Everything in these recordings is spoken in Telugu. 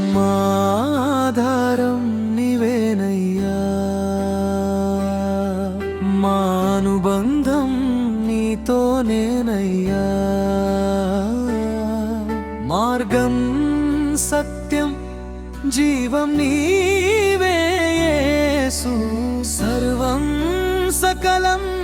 మాధారం నీవేనయ్యా. మానుబంధం నీతోనేనయ్యా మార్గం సత్యం జీవం నీవేసు సర్వం సకలం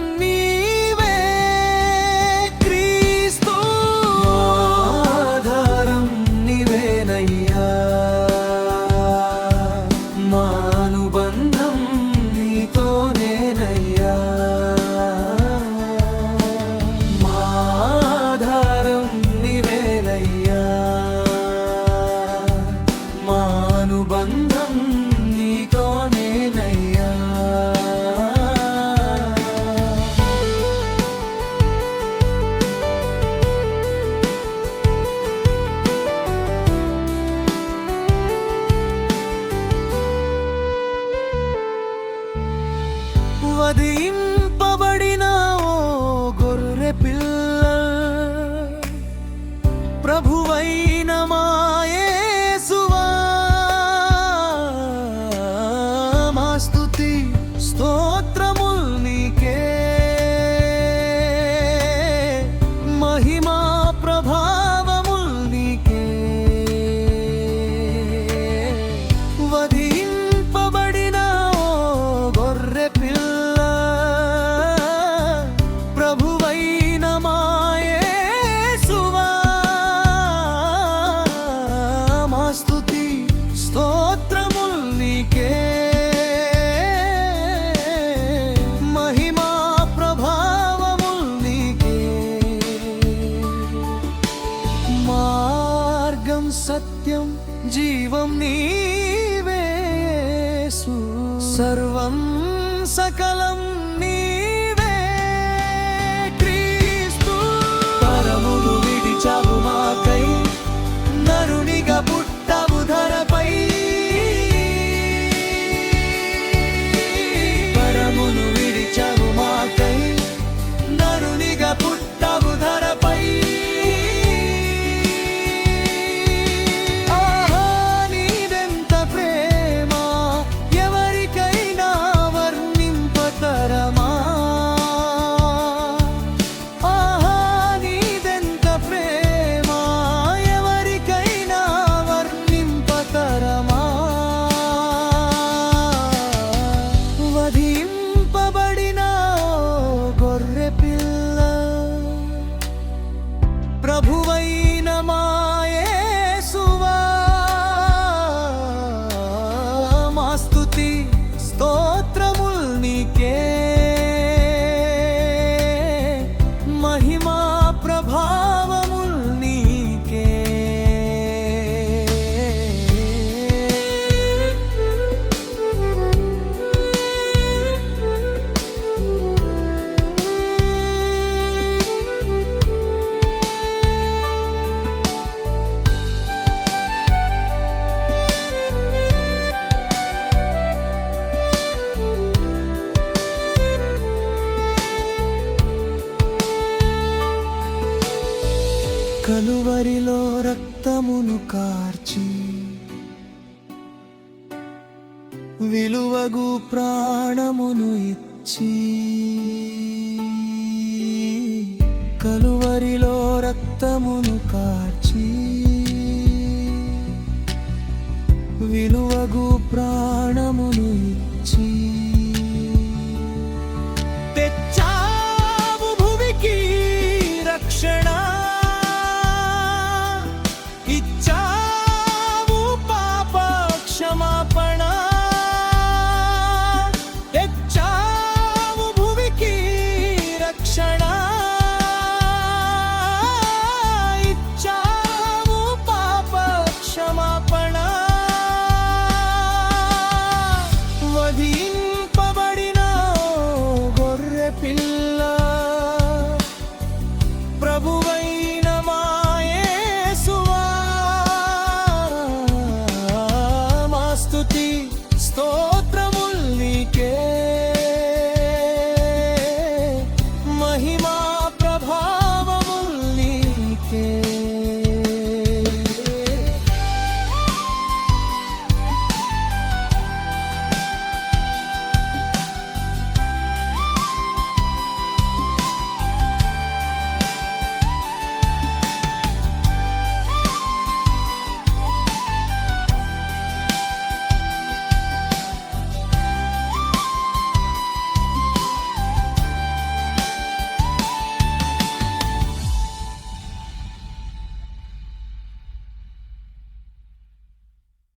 వధింపబడిన ఓ గొర్రె పిల్ల ప్రభువైన మా సత్యం జీవం నీవేసు సర్వం సకలం స్వాధీంపబడిన వారిలో రక్తమును కార్చి విలువగు ప్రాణమును ఇచ్చి కలువరిలో రక్తమును కార్చి విలువగు ప్రాణమును ఇచ్చి